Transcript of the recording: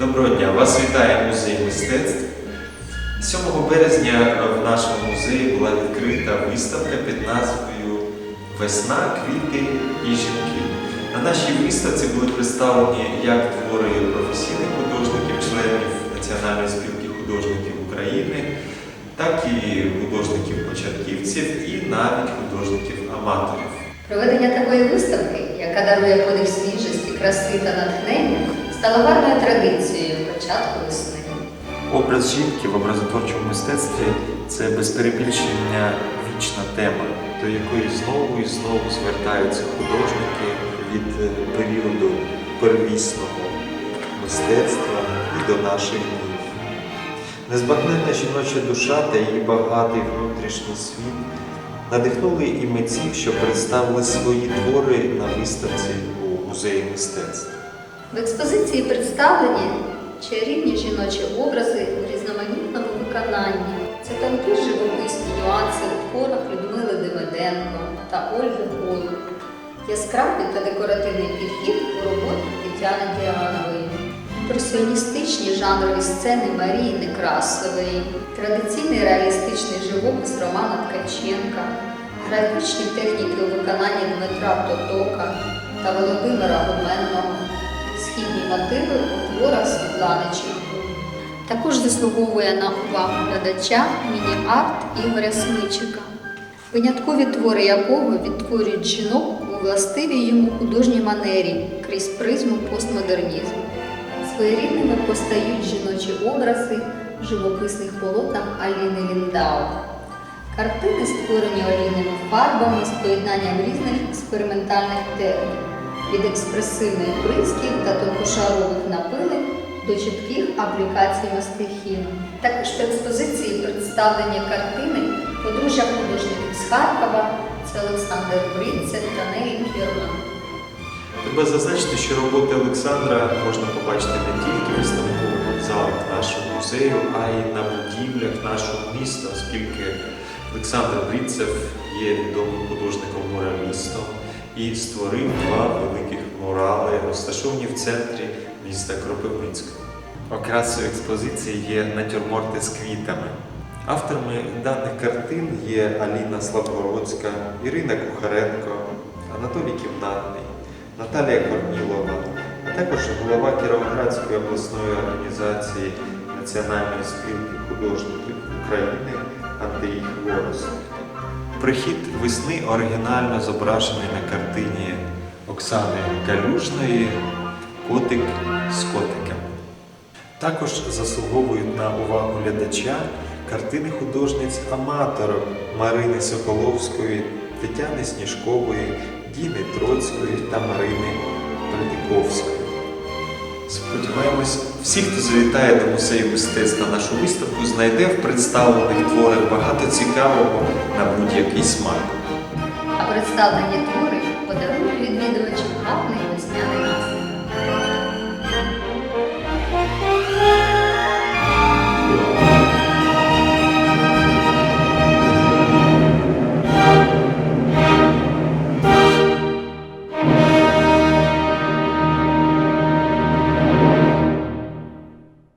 Доброго дня! Вас вітає музей мистецтв. 7 березня в нашому музеї була відкрита виставка під назвою Весна, квіти і жінки. На нашій виставці були представлені як твори професійних художників, членів Національної спілки художників України, так і художників-початківців і навіть художників-аматорів. Проведення такої виставки, яка дарує подих свіжості, краси та натхнення, стало гарною традицією початку весни. Образ жінки в образотворчому мистецтві це без перебільшення вічна тема, до якої знову і знову звертаються художники від е, періоду первісного мистецтва і до наших днів. Незбагненна жіноча душа та її багатий внутрішній світ надихнули і митців, що представили свої твори на виставці у музеї мистецтв. В експозиції представлені чарівні жіночі образи у різноманітному виконанні. Це тонкі живописні нюанси у творах Людмили Демиденко та Ольги Голуб, яскравий та декоративний підхід у роботі Тетяни Діанової, імпресіоністичні жанрові сцени Марії Некрасової, традиційний реалістичний живопис Романа Ткаченка, графічні техніки у виконанні Дмитра Тотока та Володимира Гуменного, східні мотиви у творах Світлани Чеху. Також заслуговує на увагу глядача міні-арт Ігоря Смичика, виняткові твори якого відтворюють жінок у властивій йому художній манері крізь призму постмодернізму. Своєрідними постають жіночі образи в живописних полотнах Аліни Ліндау. Картини створені олійними фарбами з поєднанням різних експериментальних технік від експресивної бризки та тонкошарових напилень до чітких аплікацій мастихіну. Також в експозиції представлені картини подружжя художників з Харкова, це Олександр Бринцев та Нелі Кірман. Треба зазначити, що роботи Олександра можна побачити не тільки в виставкових залах нашого музею, а й на будівлях нашого міста, оскільки Олександр Бріцев є відомим художником-муралістом і створив два великих мурали, розташовані в центрі міста Кропивницького. Окрасою експозиції є натюрморти з квітами. Авторами даних картин є Аліна Славгородська, Ірина Кухаренко, Анатолій Кімнатний, Наталія Корнілова, а також голова Кіровоградської обласної організації Національної спілки художників України Андрій Хворостов. Прихід весни оригінально зображений на картині Оксани Калюжної Котик з котиком. Також заслуговують на увагу глядача картини художниць-аматорок Марини Соколовської, Тетяни Сніжкової, Діни Троцької та Марини Придиковської. Сподіваємось, всі, хто завітає до музею мистецтв на нашу виставку, знайде в представлених творах багато цікавого на будь-який смак. А представлені твори подарують відвідувачам гарний весняний